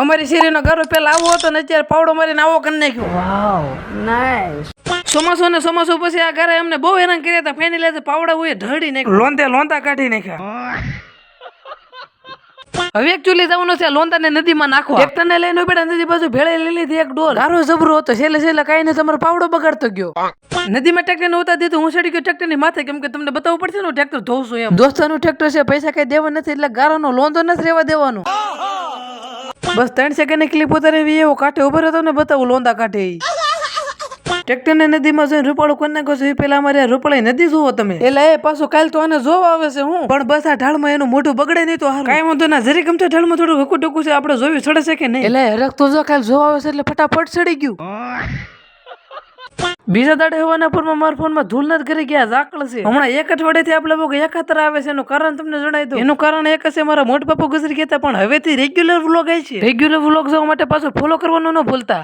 અમારી શેરીનો ગરો પેલા આવો હતો ને અત્યારે પાવડો મારીને આવો કરી નાખ્યો. વાવ નાઈસ ચોમાસું ને ચોમાસું પછી આ ઘરે અમને બહુ હેરાન કર્યા હતા. ફેની આજે પાવડા હોય ઢળી નાખ્યું. લોંતે લોંતા કાઢી નાખ્યા. હવે એકચ્યુઅલી જવાનું છે લોંતા ને નદીમાં નાખો ટ્રેક્ટર ને લઈને ઉભેડા નદી બાજુ ભેળે લઈ લીધી એક ડોલ. ગારો જબરો હતો છેલ્લે છેલ્લે કાંઈ ને તમારો પાવડો બગાડતો ગયો. નદીમાં ટ્રેક્ટર ને ઉતાર દીધું હું ચડી ગયો ટ્રેક્ટરની માથે કેમ કે તમને બતાવવું પડશે ને હું ટ્રેક્ટર ધોઉં છું એમ. દોસ્તાનું ટ્રેક્ટર છે પૈસા કઈ દેવા નથી એટલે ગારાનો લોંધો નથી રહેવા દેવાનો. બસ ત્રણ સેકન્ડની ક્લિપ ઉતારી એવો કાંઠે ઊભો રહ્યો ને બતાવું લોંદા કાંઠે ઈ. ટ્રેક્ટર ને નદીમાં જોઈને રૂપાળું કરી નાખો છો? એ પેલા અમારે રૂપાળી નદી જોવો તમે. એટલે એ પાછું કાલ તો આને જોવા આવે છે હું. પણ બસ આ ઢાળમાં એનું મોઢું બગડે નહીં તો કાંઈ વાંધો ના જરી ગમતો ઢાળમાં થોડું હકું ટકું છે આપણે જોયું ચડે છે કે નહીં? એટલે હરક તો જો કાલ જોવા આવે છે એટલે ફટાફટ ચડી ગયું. બીજા દાડે હોવાના પૂરમાં મારા ફોનમાં ધૂળ નથી કરી ગયા, ઝાકળ છે. હમણાં એક અઠવાડિયાથી આપણે લોકો એકાત્ર આવે છે, એનું કારણ તમને જણાવી દઉં. એનું કારણ એક છે મારા મોટા પપ્પા ગુજરી ગયા પણ હવેથી રેગ્યુલર વ્લોગ આવી છે. રેગ્યુલર વ્લોગ જોવા માટે પાછો ફોલો કરવાનું ન ભૂલતા.